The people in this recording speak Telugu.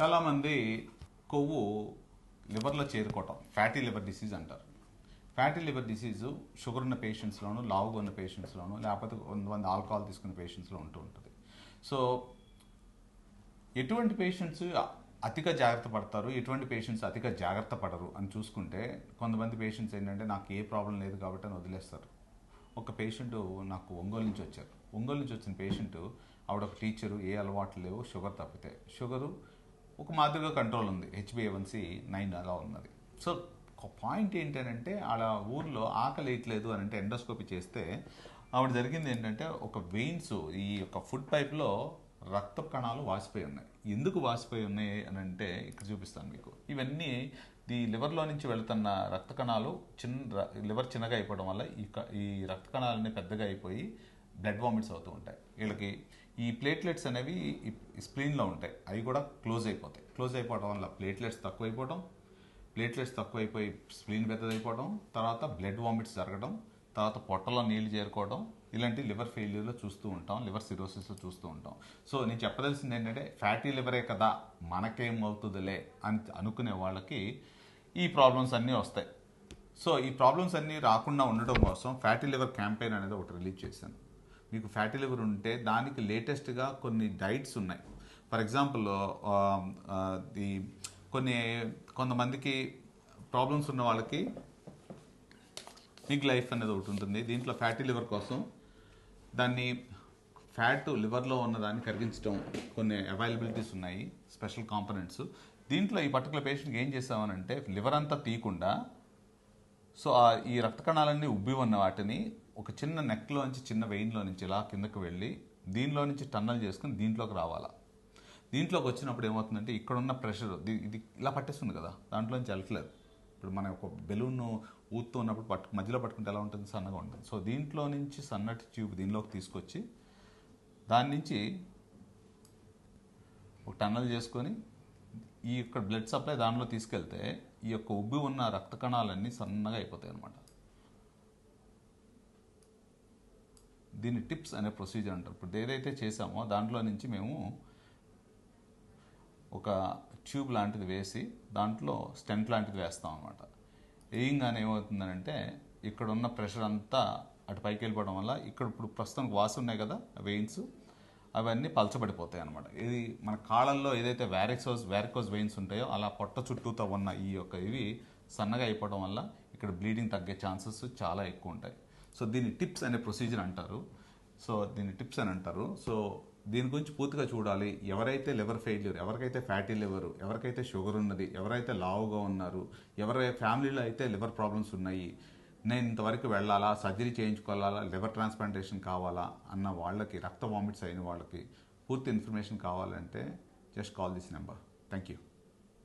చాలామంది కొవ్వు లివర్లో చేరుకోవటం ఫ్యాటీ లివర్ డిసీజ్ అంటారు. ఫ్యాటీ లివర్ డిసీజు షుగర్ ఉన్న పేషెంట్స్లోను లావుగా ఉన్న పేషెంట్స్లోను లేకపోతే కొంతమంది ఆల్కహాల్ తీసుకున్న పేషెంట్స్లో ఉంటూ ఉంటుంది. సో ఎటువంటి పేషెంట్స్ అతిగా జాగ్రత్త పడతారు ఎటువంటి పేషెంట్స్ అతిగా జాగ్రత్త పడరు అని చూసుకుంటే కొంతమంది పేషెంట్స్ ఏంటంటే నాకు ఏ ప్రాబ్లం లేదు కాబట్టి అని వదిలేస్తారు. ఒక పేషెంట్ నాకు ఒంగోలు నుంచి వచ్చారు. ఒంగోలు నుంచి వచ్చిన పేషెంట్ ఆవిడ ఒక టీచరు ఏ అలవాట్లు లేవు షుగర్ తప్పితే. షుగరు ఒక మాదిరిగా కంట్రోల్ ఉంది. హెచ్బిఏవన్సి నైన్ అలా ఉన్నది. సో ఒక పాయింట్ ఏంటంటే ఆడ ఊర్లో ఆకలి వేయట్లేదు అని అంటే ఎండోస్కోపీ చేస్తే ఆవిడ జరిగింది ఏంటంటే ఒక వెయిన్స్ ఈ యొక్క ఫుడ్ పైప్లో రక్త కణాలు వాసిపోయి ఉన్నాయి. ఎందుకు వాసిపోయి ఉన్నాయి అని అంటే ఇక్కడ చూపిస్తాను మీకు. ఇవన్నీ ఈ లివర్లో నుంచి వెళుతున్న రక్త కణాలు చిన్న లివర్ చిన్నగా అయిపోవడం వల్ల ఈ క- ఈ రక్త కణాలన్నీ పెద్దగా అయిపోయి బ్లడ్ వామిట్స్ అవుతూ ఉంటాయి. వీళ్ళకి ఈ ప్లేట్లెట్స్ అనేవి ఈ స్ప్లీన్లో ఉంటాయి. అవి కూడా క్లోజ్ అయిపోతాయి. క్లోజ్ అయిపోవడం వల్ల ప్లేట్లెట్స్ తక్కువైపోవడం ప్లేట్లెట్స్ తక్కువైపోయి స్ప్లీన్ పెద్దదైపోవడం తర్వాత బ్లడ్ వామిట్స్ జరగడం తర్వాత పొట్టలో నీళ్ళు చేరుకోవడం ఇలాంటి లివర్ ఫెయిల్యూర్లో చూస్తూ ఉంటాం లివర్ సిరోసిస్లో చూస్తూ ఉంటాం. సో నేను చెప్పదలసింది ఏంటంటే ఫ్యాటీ లివరే కదా మనకేం అవుతుందిలే అని అనుకునే వాళ్ళకి ఈ ప్రాబ్లమ్స్ అన్నీ వస్తాయి. సో ఈ ప్రాబ్లమ్స్ అన్నీ రాకుండా ఉండడం కోసం ఫ్యాటీ లివర్ క్యాంపెయిన్ అనేది ఒకటి రిలీజ్ చేశాను. మీకు ఫ్యాటీ లివర్ ఉంటే దానికి లేటెస్ట్గా కొన్ని డైట్స్ ఉన్నాయి. ఫర్ ఎగ్జాంపుల్ ఈ కొన్ని కొంతమందికి ప్రాబ్లమ్స్ ఉన్న వాళ్ళకి బిగ్ లైఫ్ అనేది ఒకటి ఉంటుంది. దీంట్లో ఫ్యాటీ లివర్ కోసం దాన్ని ఫ్యాట్ లివర్లో ఉన్న దాన్ని కరిగించడం కొన్ని అవైలబిలిటీస్ ఉన్నాయి స్పెషల్ కాంపనెంట్స్ దీంట్లో ఈ పర్టికులర్ పేషెంట్కి ఏం చేస్తామనంటే లివర్ అంతా తీయకుండా సో ఈ రక్త కణాలన్నీ ఉబ్బి ఉన్న వాటిని ఒక చిన్న నెక్లో నుంచి చిన్న వెయిన్లో నుంచి ఇలా కిందకు వెళ్ళి దీనిలో నుంచి టన్నల్ చేసుకుని దీంట్లోకి రావాలా? దీంట్లోకి వచ్చినప్పుడు ఏమవుతుందంటే ఇక్కడ ఉన్న ప్రెషర్ ఇది ఇలా పట్టేస్తుంది కదా దాంట్లో నుంచి వెళ్ళట్లేదు. ఇప్పుడు మనం ఒక బెలూన్ ఊతూ ఉన్నప్పుడు పట్టు మధ్యలో పట్టుకుంటే ఎలా ఉంటుంది? సన్నగా ఉంటుంది. సో దీంట్లో నుంచి సన్నటి ట్యూబ్ దీనిలోకి తీసుకొచ్చి దాని నుంచి ఒక టన్నల్ చేసుకొని ఈ యొక్క బ్లడ్ సప్లై దానిలో తీసుకెళ్తే ఈ యొక్క ఉబ్బి ఉన్న రక్త కణాలన్నీ సన్నగా అయిపోతాయి అన్నమాట. దీన్ని టిప్స్ అనే ప్రొసీజర్ అంటారు. ఇప్పుడు ఏదైతే చేసామో దాంట్లో నుంచి మేము ఒక ట్యూబ్ లాంటిది వేసి దాంట్లో స్టెంట్ లాంటిది వేస్తాం అనమాట వేయంగానే ఏమవుతుందనంటే ఇక్కడ ఉన్న ప్రెషర్ అంతా అటు పైకి వెళ్ళిపోవడం వల్ల ఇక్కడ ఇప్పుడు ప్రస్తుతానికి వాసు ఉన్నాయి కదా వెయిన్స్ అవన్నీ పలచబడిపోతాయి అనమాట ఇది మన కాళ్ళల్లో ఏదైతే వ్యారికోస్ వ్యారికోస్ వెయిన్స్ ఉంటాయో అలా పొట్ట చుట్టూతో ఉన్న ఈ యొక్క ఇవి సన్నగా అయిపోవడం వల్ల ఇక్కడ బ్లీడింగ్ తగ్గే ఛాన్సెస్ చాలా ఎక్కువ ఉంటాయి. సో దీన్ని టిప్స్ అనే ప్రొసీజర్ అంటారు. సో దీన్ని టిప్స్ అని అంటారు. సో దీని గురించి పూర్తిగా చూడాలి. ఎవరైతే లివర్ ఫెయిల్యూర్ ఎవరికైతే ఫ్యాటీ లివర్ ఎవరికైతే షుగర్ ఉన్నది ఎవరైతే లావుగా ఉన్నారు ఎవరి ఫ్యామిలీలో అయితే లివర్ ప్రాబ్లమ్స్ ఉన్నాయి నేను ఇంతవరకు వెళ్ళాలా సర్జరీ చేయించుకోవాలా లివర్ ట్రాన్స్ప్లాంటేషన్ కావాలా అన్న వాళ్ళకి రక్త వామిట్స్ అయిన వాళ్ళకి పూర్తి ఇన్ఫర్మేషన్ కావాలంటే just call this number. Thank you